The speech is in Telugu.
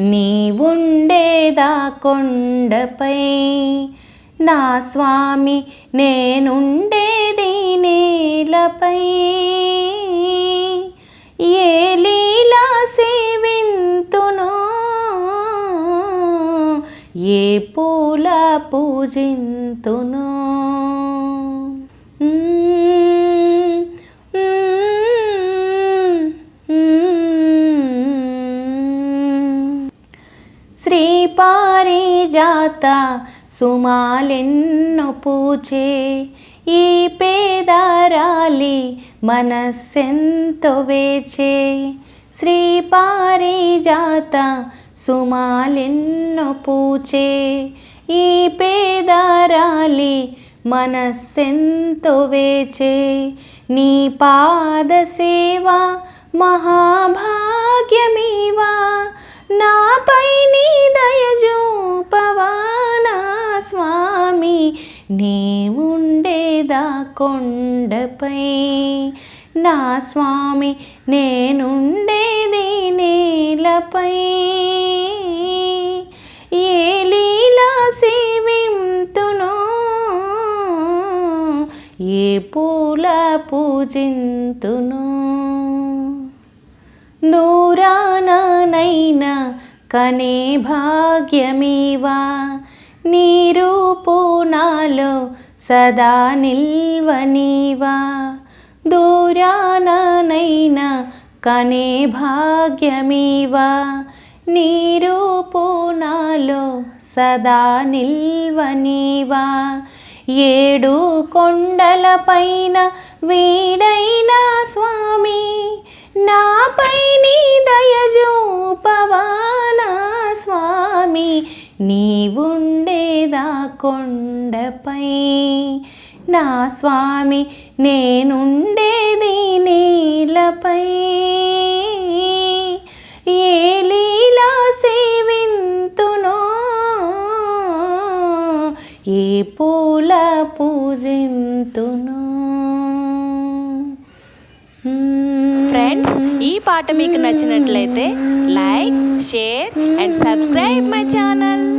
నీవుండేదా కొండపై? నా స్వామి నేనుండే పూల పూజింతును. శ్రీ పారిజాత సుమాలెన్ను పూచే ఈ పేదారాలి మనస్సెంతో వేచే. శ్రీ పారిజాత సుమాలెన్ను పూచే ఈ పేదారాలి మనస్సెంతో వేచే నీ పాద సేవ మహాభాగ్యమీవా? నాపై నీ దయజూపవానా స్వామి? నీవుండేదా కొండపై? నా స్వామి నేనుండేది నేలపై. ఏ పూల పూజింతును. దూరాననైనా కనే భాగ్యమీవా? నీ నాలో సదా నిల్వనీవా దూరాననైనా కనే భాగ్యమీవా? నీ నాలో సదా నిల్వనీవా ఏడు కొండలపైన వీడైన స్వామి. నాపై నీ దయజూపవా నా స్వామి. నీవుండేదా కొండపై. నా స్వామి నేనుండేది నీ పూజింతునో ఫ్రెండ్స్ hmm. ఈ పాట మీకు నచ్చినట్లయితే like share and subscribe my channel.